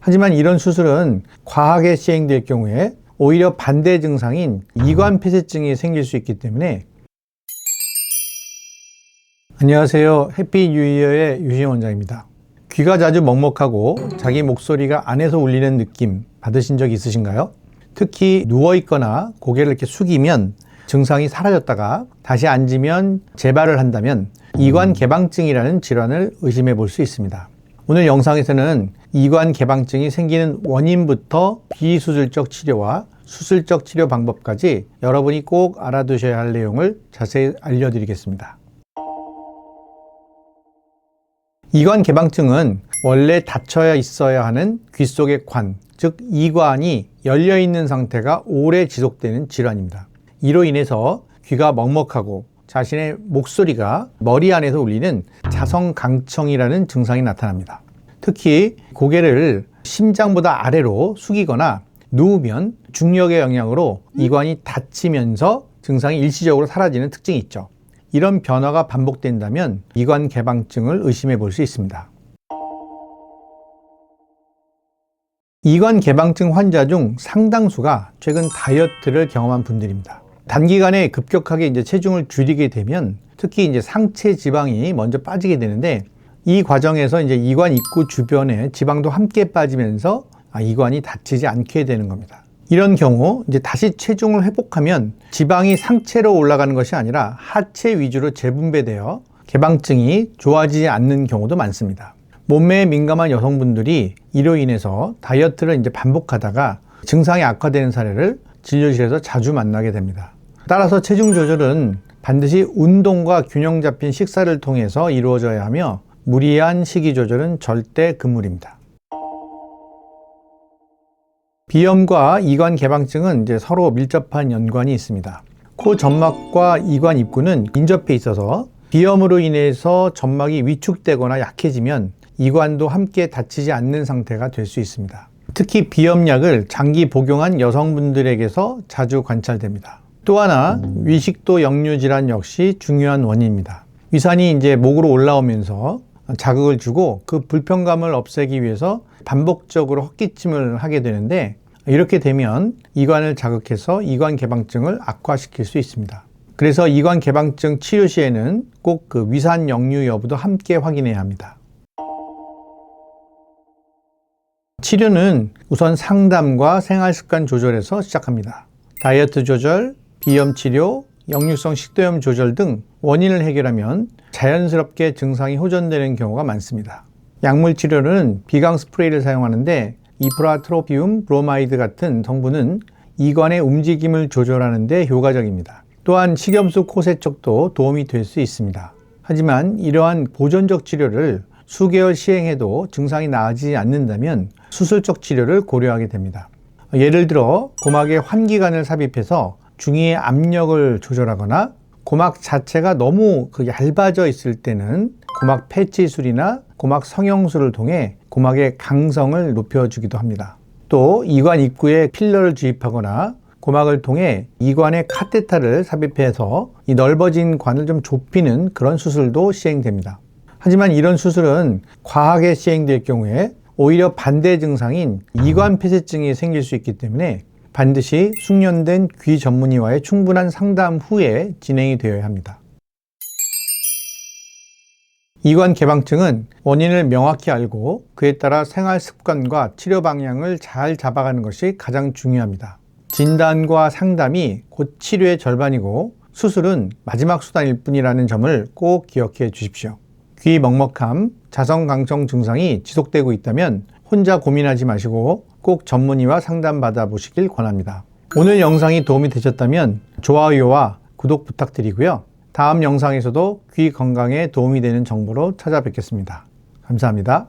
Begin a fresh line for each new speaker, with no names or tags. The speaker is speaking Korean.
하지만 이런 수술은 과하게 시행될 경우에 오히려 반대 증상인 이관 폐쇄증이 생길 수 있기 때문에 안녕하세요. 해피 뉴이어의 유신 원장입니다. 귀가 자주 먹먹하고 자기 목소리가 안에서 울리는 느낌 받으신 적 있으신가요? 특히 누워 있거나 고개를 이렇게 숙이면 증상이 사라졌다가 다시 앉으면 재발을 한다면 이관 개방증이라는 질환을 의심해 볼 수 있습니다. 오늘 영상에서는 이관 개방증이 생기는 원인부터 비수술적 치료와 수술적 치료 방법까지 여러분이 꼭 알아두셔야 할 내용을 자세히 알려드리겠습니다. 이관 개방증은 원래 닫혀야 있어야 하는 귀 속의 관, 즉 이관이 열려 있는 상태가 오래 지속되는 질환입니다. 이로 인해서 귀가 먹먹하고 자신의 목소리가 머리 안에서 울리는 자성강청이라는 증상이 나타납니다. 특히 고개를 심장보다 아래로 숙이거나 누우면 중력의 영향으로 이관이 닫히면서 증상이 일시적으로 사라지는 특징이 있죠. 이런 변화가 반복된다면 이관 개방증을 의심해 볼 수 있습니다. 이관 개방증 환자 중 상당수가 최근 다이어트를 경험한 분들입니다. 단기간에 급격하게 이제 체중을 줄이게 되면 특히 이제 상체 지방이 먼저 빠지게 되는데 이 과정에서 이제 이관 입구 주변에 지방도 함께 빠지면서 아, 이관이 닫히지 않게 되는 겁니다. 이런 경우 이제 다시 체중을 회복하면 지방이 상체로 올라가는 것이 아니라 하체 위주로 재분배되어 개방증이 좋아지지 않는 경우도 많습니다. 몸매에 민감한 여성분들이 이로 인해서 다이어트를 이제 반복하다가 증상이 악화되는 사례를 진료실에서 자주 만나게 됩니다. 따라서 체중 조절은 반드시 운동과 균형 잡힌 식사를 통해서 이루어져야 하며 무리한 식이 조절은 절대 금물입니다. 비염과 이관 개방증은 이제 서로 밀접한 연관이 있습니다. 코 점막과 이관 입구는 인접해 있어서 비염으로 인해서 점막이 위축되거나 약해지면 이관도 함께 닫히지 않는 상태가 될 수 있습니다. 특히 비염약을 장기 복용한 여성분들에게서 자주 관찰됩니다. 또 하나 위식도 역류 질환 역시 중요한 원인입니다. 위산이 이제 목으로 올라오면서 자극을 주고 그 불편감을 없애기 위해서 반복적으로 헛기침을 하게 되는데 이렇게 되면 이관을 자극해서 이관 개방증을 악화시킬 수 있습니다. 그래서 이관 개방증 치료 시에는 꼭 그 위산 역류 여부도 함께 확인해야 합니다. 치료는 우선 상담과 생활 습관 조절에서 시작합니다. 다이어트 조절, 비염 치료, 역류성 식도염 조절 등 원인을 해결하면 자연스럽게 증상이 호전되는 경우가 많습니다. 약물 치료는 비강 스프레이를 사용하는데 이프라트로피움 브로마이드 같은 성분은 이관의 움직임을 조절하는 데 효과적입니다. 또한 식염수 코세척도 도움이 될 수 있습니다. 하지만 이러한 보존적 치료를 수개월 시행해도 증상이 나아지지 않는다면 수술적 치료를 고려하게 됩니다. 예를 들어 고막에 환기관을 삽입해서 중위의 압력을 조절하거나 고막 자체가 너무 그 얇아져 있을 때는 고막 패치술이나 고막 성형술을 통해 고막의 강성을 높여주기도 합니다. 또 이관 입구에 필러를 주입하거나 고막을 통해 이관에 카테타를 삽입해서 이 넓어진 관을 좀 좁히는 그런 수술도 시행됩니다. 하지만 이런 수술은 과하게 시행될 경우에 오히려 반대 증상인 이관 폐쇄증이 생길 수 있기 때문에 반드시 숙련된 귀 전문의와의 충분한 상담 후에 진행이 되어야 합니다. 이관 개방증은 원인을 명확히 알고 그에 따라 생활 습관과 치료 방향을 잘 잡아가는 것이 가장 중요합니다. 진단과 상담이 곧 치료의 절반이고 수술은 마지막 수단일 뿐이라는 점을 꼭 기억해 주십시오. 귀 먹먹함, 자성강청 증상이 지속되고 있다면 혼자 고민하지 마시고 꼭 전문의와 상담 받아 보시길 권합니다. 오늘 영상이 도움이 되셨다면 좋아요와 구독 부탁드리고요. 다음 영상에서도 귀 건강에 도움이 되는 정보로 찾아뵙겠습니다. 감사합니다.